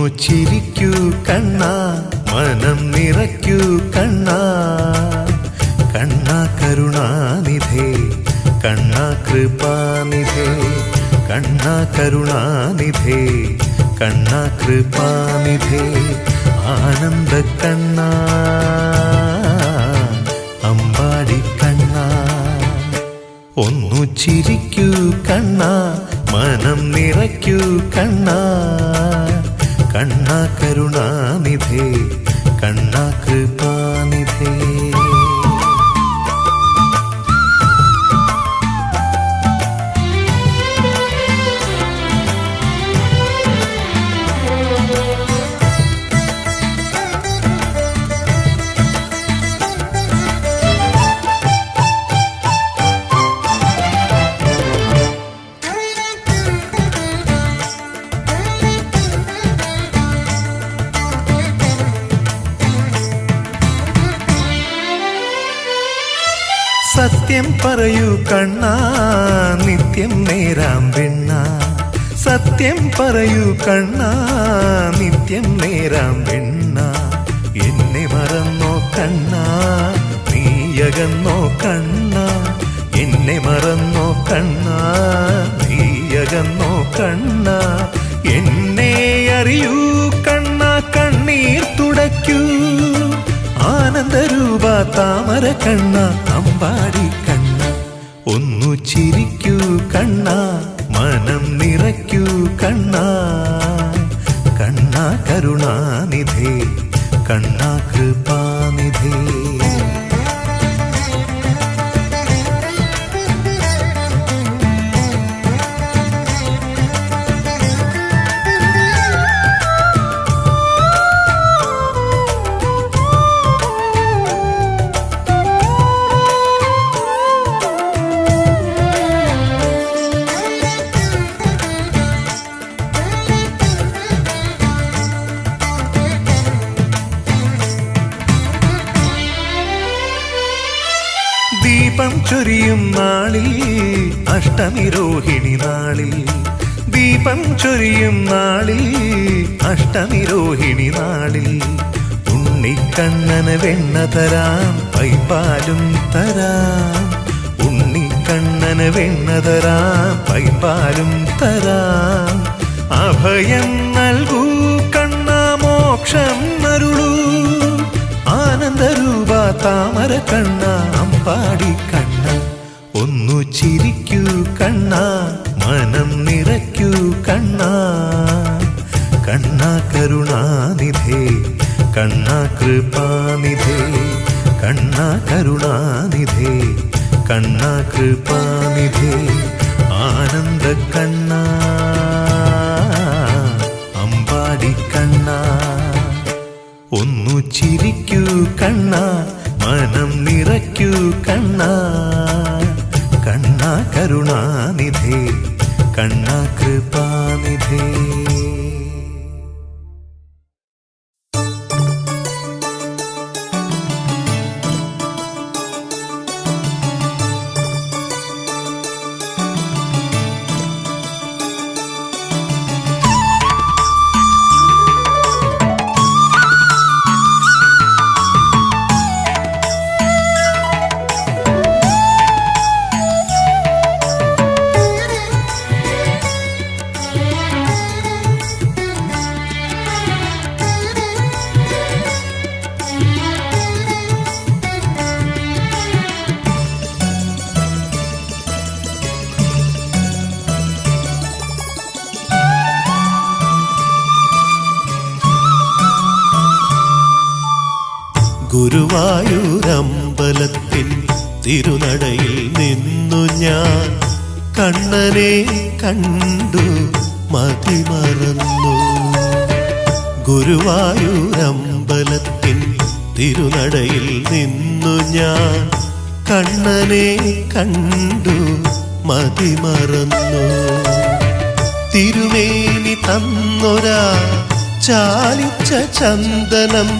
ഒന്നു ചിരിക്കൂ കണ്ണ മനം നിറയ്ക്കൂ കണ്ണ. കണ്ണ കരുണാനിധേ കണ്ണ കൃപാനിധേ കണ്ണ കരുണാനിധേ കണ്ണ കൃപാനിധേ ആനന്ദ കണ്ണ അമ്പാടി കണ്ണ. ഒന്നു ചിരിക്കൂ കണ്ണ മനം നിറയ്ക്കൂ കണ്ണ. കണ്ണ കരുണാനിധേ കണ്ണ കൃപാനിധേ. പറയൂ കണ്ണ നിത്യം നേരാം വെണ്ണ സത്യം പറയൂ കണ്ണ നിത്യം നേരാം വെണ്ണ എന്നെ മറന്നോ കണ്ണ നീയകന്നോ കണ്ണ. എന്നെ മറന്നോ കണ്ണ നീയകന്നോ കണ്ണ. എന്നെ അറിയൂ കണ്ണ കണ്ണീർ തുടയ്ക്കൂ. ആനന്ദരൂപ താമര കണ്ണ അമ്പാടി ചിരിക്കൂ കണ്ണ മനം നിറയ്ക്കൂ കണ്ണ. കണ്ണ കരുണാനിധേ കണ്ണ കൃപാനിധേ. ദീപം ചൊരിയും നാളിൽ അഷ്ടനിരോഹിണി നാളിൽ. ഉണ്ണിക്കണ്ണന് വെണ്ണ തരാം പൈപ്പാലും തരാം. ഉണ്ണിക്കണ്ണന് വെണ്ണ തരാം പൈപ്പാലും തരാം. അഭയം നൽകൂ കണ്ണ മോക്ഷം നരുളൂ ആനന്ദരൂപ താമര കണ്ണ അമ്പാടി കണ്ണ. ഒന്നു ചിരിക്കൂ കണ്ണ മനം നിറയ്ക്കൂ കണ്ണ. കണ്ണ കരുണാനിധേ കണ്ണ കൃപാനിധേ കണ്ണ കരുണാനിധേ കണ്ണ കൃപാനിധേ ആനന്ദ കണ്ണ അമ്പാടി കണ്ണ. ഒന്നു ചിരിക്കൂ കണ്ണ മനം നിറയ്ക്കൂ കണ്ണ. കണ്ണ കരുണാനിധേ കണ്ണ കൃപാനിധേ ഗുരുവായൂരമ്പലത്തിൻ തിരുനടയിൽ നിന്നു ഞാൻ കണ്ണനെ കണ്ടു മതിമറന്നു. ഗുരുവായൂരമ്പലത്തിൻ തിരുനടയിൽ നിന്നു ഞാൻ കണ്ണനെ കണ്ടു മതിമറന്നു. തിരുമേനി തന്നൊരാ ചാലിച്ച ചന്ദനം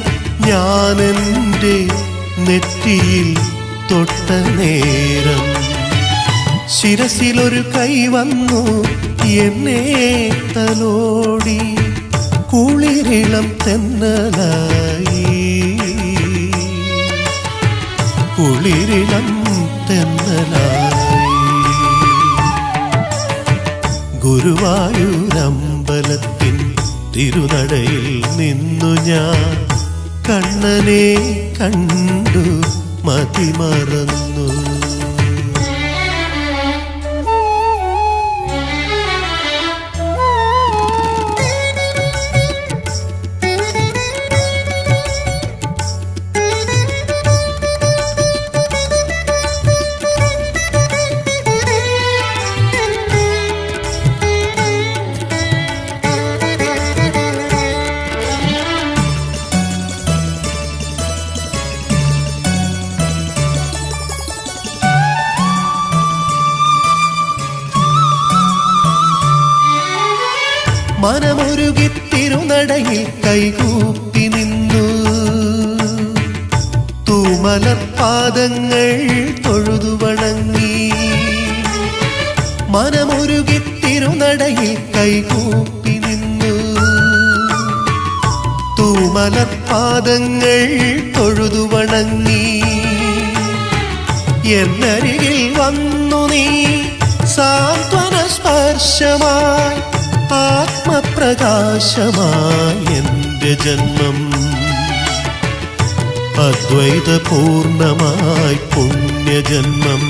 ഞാനെന്റെ നെറ്റിയിൽ തൊട്ട നേരം. ശിരസിലൊരു കൈ വന്നു എന്നെ തലോടി. കുളിരിളം തെന്നലായി. കുളിരിളം തെന്നലായി. ഗുരുവായൂരമ്പലത്തിൻ തിരുനടയിൽ നിന്നു ഞാൻ കണ്ണനെ കണ്ടു മതിമറന്നു. മനമൊരുകി തിരുനടയിൽ കൈകൂപ്പി നിന്നു. തൂമലപ്പാദങ്ങൾ തൊഴുതു വണങ്ങി. മനമൊരുകി തിരുനടയിൽ കൈകൂപ്പി നിന്നു. തൂമലപ്പാദങ്ങൾ തൊഴുതു വണങ്ങി. എന്നരികിൽ വന്നു നീ സാന്ത്വന സ്പർശമായി ആത്മപ്രകാശമായി എന്റെ ജന്മം. അദ്വൈതപൂർണമായി പുണ്യജന്മം.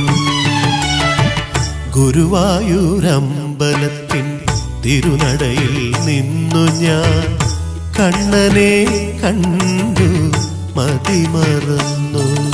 ഗുരുവായൂരമ്പലത്തിൻ തിരുനടയിൽ നിന്നു ഞാൻ കണ്ണനെ കണ്ടു മതിമറന്നു.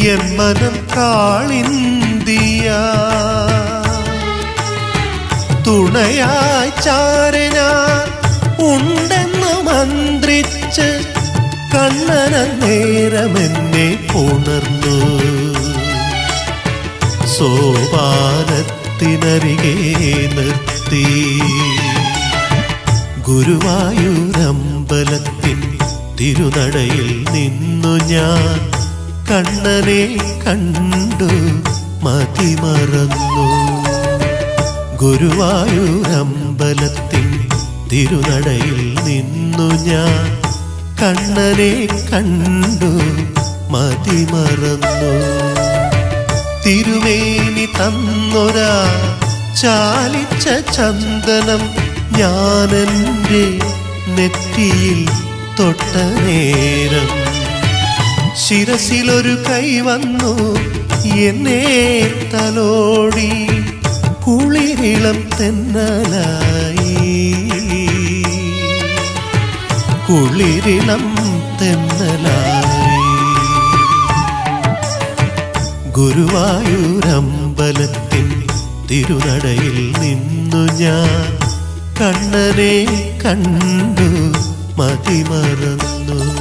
മനം കാളിന്തിയ. തുണയായി ഉണ്ടെന്ന് മന്ത്രിച്ച് കണ്ണന നേരമെന്നെ പുണർന്നു. സോപാനത്തിനരികെ നിർത്തി. ഗുരുവായൂരമ്പലത്തിൻ തിരുനടയിൽ നിന്നു ഞാൻ കണ്ണനെ കണ്ടു മതിമറന്നു ഗുരുവായൂരമ്പലത്തിൻ തിരുനടയിൽ നിന്നു ഞാൻ കണ്ണനെ കണ്ടു മതിമറന്നു തിരുവേനി തന്നൊരാ ചാലിച്ച ചന്ദനം ഞാനെന്റെ നെറ്റിയിൽ തൊട്ട നേരം ശിരസിലൊരു കൈ വന്നു എന്നെ തലോടി കുളിരിളം തെന്നലായി. കുളിരിളം തെന്നലായി. ഗുരുവായൂരമ്പലത്തിൽ തിരുനടയിൽ നിന്നു ഞാൻ കണ്ണനെ കണ്ടു മതിമറന്നു.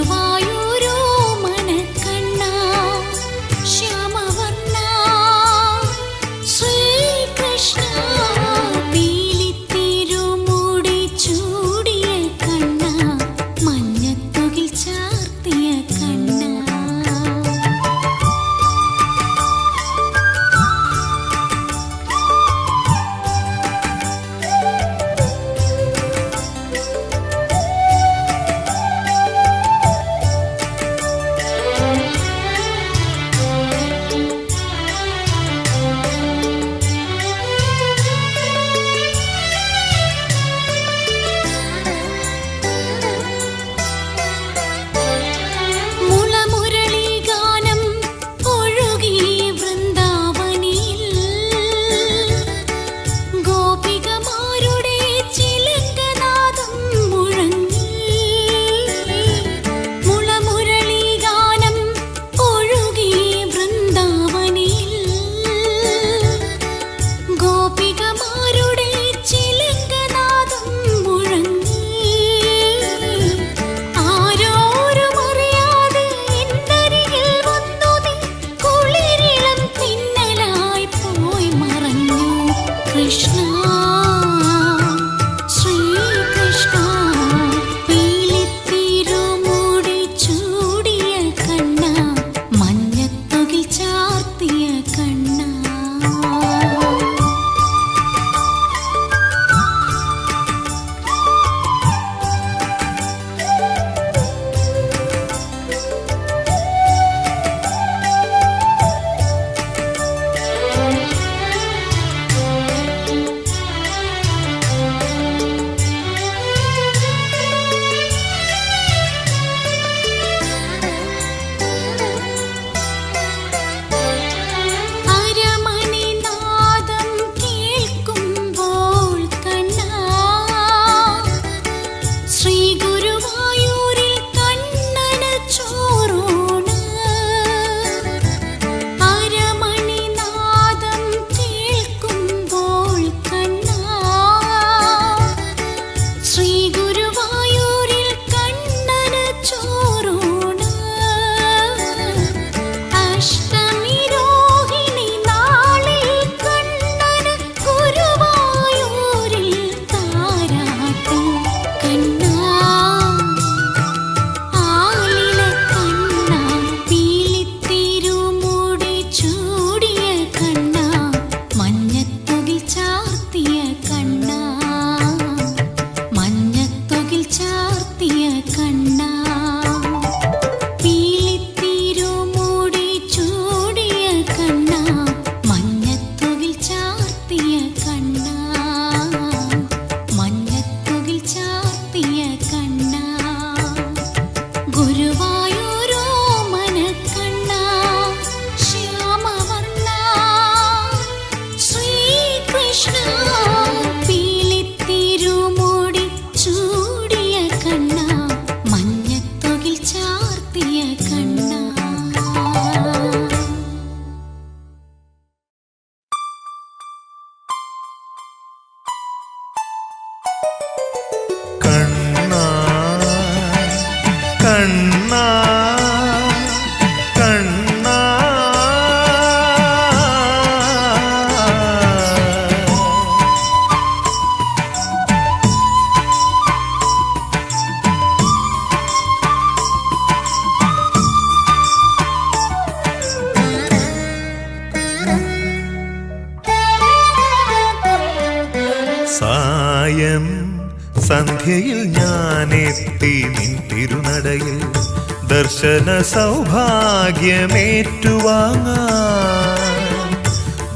திருவாயு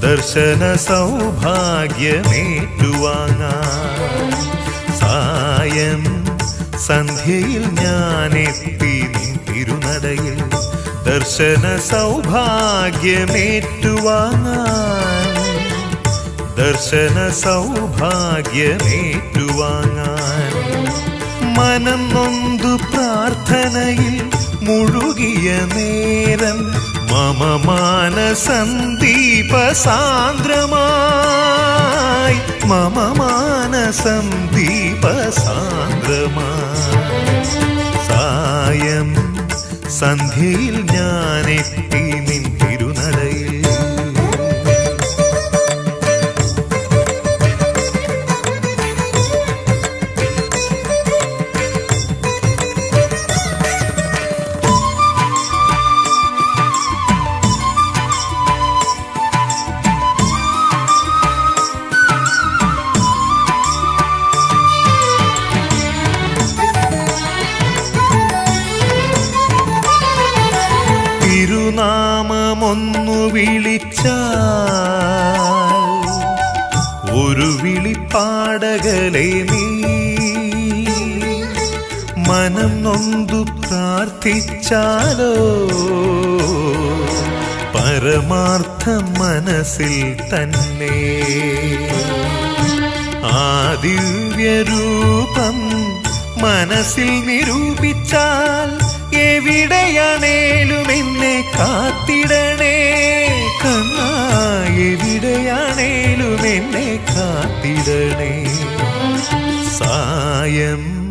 ദർശന സൗഭാഗ്യമേറ്റുവാങ്ങാൻ. സായം സന്ധ്യയിൽ ഞാനെത്തി തിരുനടയിൽ ദർശന സൗഭാഗ്യമേറ്റുവാങ്ങാൻ. ദർശന സൗഭാഗ്യമേറ്റുവാങ്ങാൻ. മനം നൊന്തു പ്രാർത്ഥനയിൽ മുഴുകിയ നേരം മമ മാനസന്ദീപ സാന്ദ്രമായി. മമ മാനസന്ദീപ സാന്ദ്രമായി. സായം സന്ധ്യയിൽ ഞാനെത്തി നിൻ പ്രാർത്ഥിച്ചാലോ? പരമാർത്ഥം മനസ്സിൽ തന്നെ ആ ദിവ്യരൂപം മനസ്സിൽ നിരൂപിച്ചാൽ എവിടെയാണേലും എന്നെ കാത്തിടണേ? കണ്ണാ എവിടെയാണേലും എന്നെ കാത്തിടണേ? സായം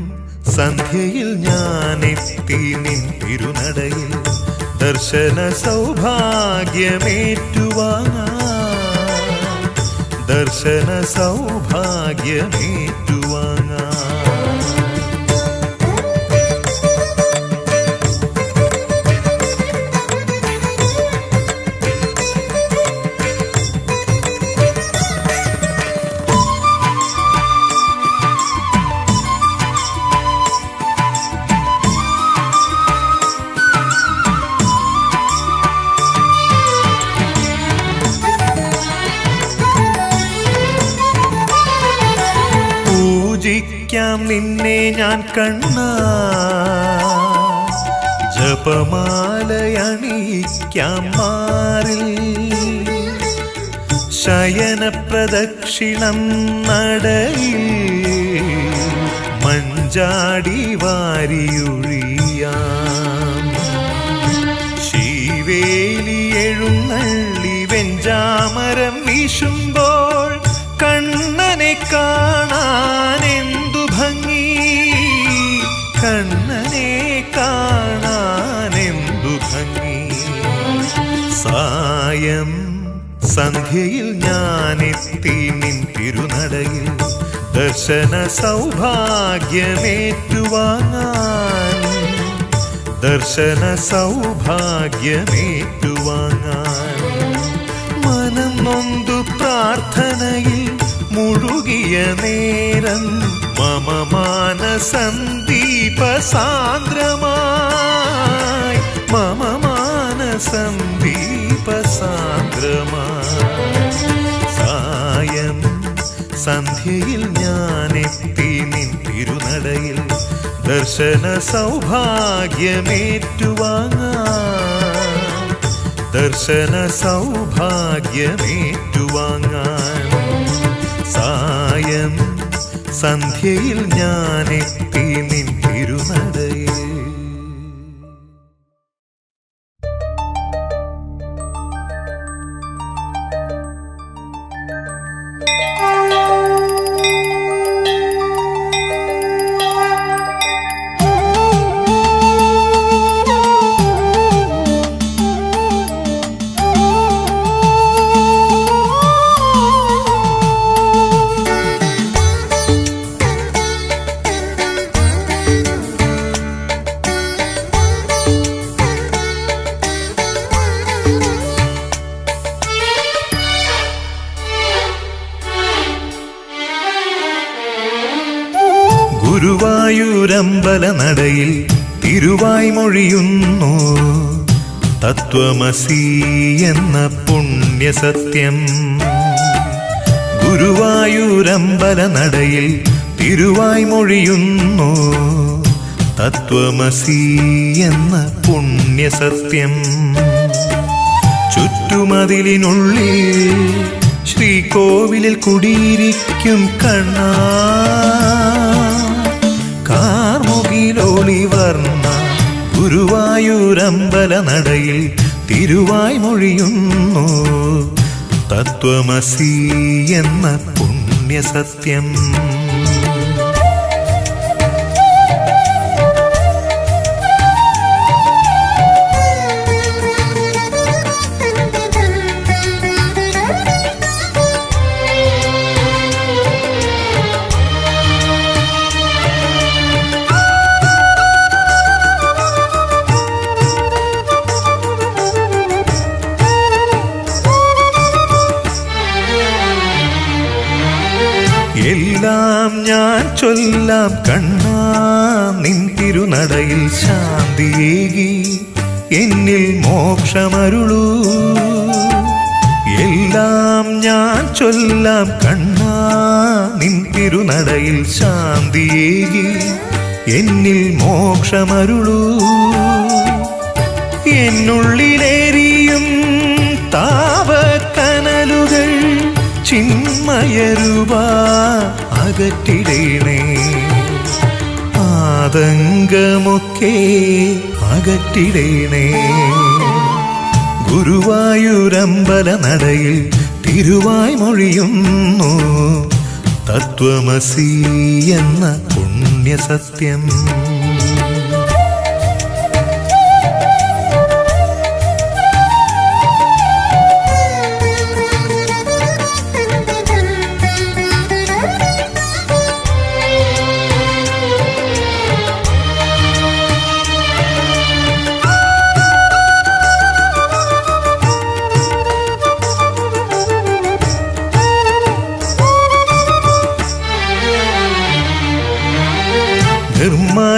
സന്ധ്യയിൽ ഞാനെത്തി നിൻ തിരുനടയിൽ ദർശന സൗഭാഗ്യമേറ്റുവാങ്ങ. ദർശന സൗഭാഗ്യമേറ്റുവാങ്ങാൻ നിന്നെ ഞാൻ കണ്ണ. ജപമാലയണിയിക്കാം മാറിൽ ശയന പ്രദക്ഷിണം നടയിൽ മഞ്ചാടി വാരിയൊഴിയാം. ശിവേലി എഴുന്നള്ളി വെഞ്ചാമരം സന്ധ്യയിൽ ഞാനെത്തി നിൻ തിരുനടയിൽ ദർശന സൗഭാഗ്യമേറ്റുവാങ്ങാൻ. ദർശന സൗഭാഗ്യമേറ്റുവാങ്ങാൻ. മനം നൊന്തു പ്രാർത്ഥനയിൽ മുഴുകിയ നേരം മമ മാനസന്ദീപ സാന്ദ്രമായി മമ മാനസന്ദീപ സായം സന്ധ്യയിൽ ഞാനെത്തി നിൻ തിരുനടയിൽ ദർശന സൗഭാഗ്യമേറ്റുവാങ്ങാ ദർശന സൗഭാഗ്യമേറ്റുവാങ്ങാൻ. സായം സന്ധ്യയിൽ ഞാനെത്തി നിൻ നടയിൽ തിരുവായി മൊഴിയുന്നു. തത്വമസി എന്ന പുണ്യസത്യം. ഗുരുവായൂരമ്പല നടയിൽ തിരുവായി മൊഴിയുന്നു. തത്വമസി എന്ന പുണ്യസത്യം. ചുറ്റുമതിലിനുള്ളിൽ ശ്രീകോവിലിൽ കുടിയിരിക്കും കണ്ണാ. വർണ ഗുരുവായൂരമ്പല നടയിൽ തിരുവായ് മൊഴിയുന്നു. തത്വമസി എന്ന പുണ്യസത്യം. ചൊല്ലാം കണ്ണാ. നിൻ തിരുനടയിൽ ശാന്തിയേകി എന്നിൽ മോക്ഷമരുളൂ. എല്ലാം ഞാൻ ചൊല്ലാം കണ്ണാ. നിൻ തിരുനടയിൽ ശാന്തിയേകി എന്നിൽ മോക്ഷമരുളൂ. എന്നുള്ളിലേറിയും താപക്കനലുകൾ ചിന്മയരുവ. അകറ്റിടേണേ. ആതങ്കമൊക്കെ അകറ്റിടേണേ. ഗുരുവായൂരമ്പല നടയിൽ തിരുവായ് മൊഴിയുന്നു. തത്വമസി എന്ന പുണ്യസത്യം.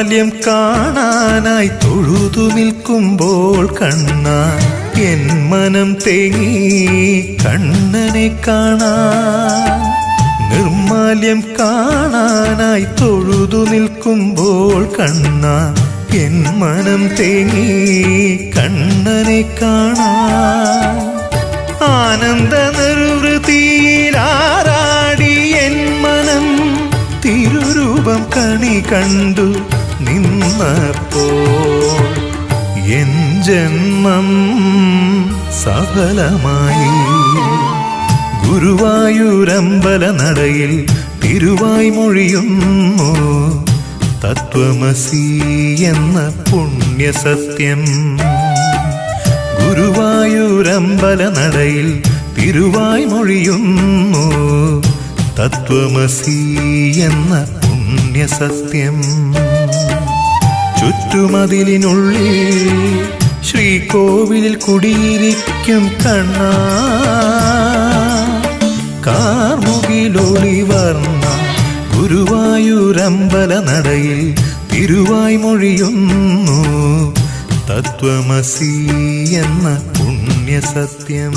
നിർമാല്യം കാണാനായി തൊഴുതു നിൽക്കുമ്പോൾ കണ്ണ എൻ മനം തേങ്ങി കണ്ണനെ കാണാൻ നിർമാല്യം കാണാനായി തൊഴുതു നിൽക്കുമ്പോൾ കണ്ണ എൻ മനം തേങ്ങി കണ്ണനെ കാണാൻ ആനന്ദ നിർവൃതിയിലാറാടി എൻ മനം തിരുരൂപം കണി കണ്ടു നിന്നപ്പോൾ എൻ ജന്മം സഫലമായി. ഗുരുവായൂരമ്പല നടയിൽ തിരുവായ് മൊഴിയുന്നു തത്വമസി എന്ന പുണ്യസത്യം. ഗുരുവായൂരമ്പല നടയിൽ തിരുവായ് മൊഴിയുന്നു തത്വമസി എന്ന പുണ്യസത്യം. ചുറ്റുമതിലിനുള്ളിൽ ശ്രീകോവിലിൽ കുടിയിരിക്കും കണ്ണ. കാർമുകിലൊളി വർണ ഗുരുവായൂരമ്പല നടയിൽ തിരുവായ് മൊഴിയുന്നു. തത്വമസി എന്ന പുണ്യസത്യം.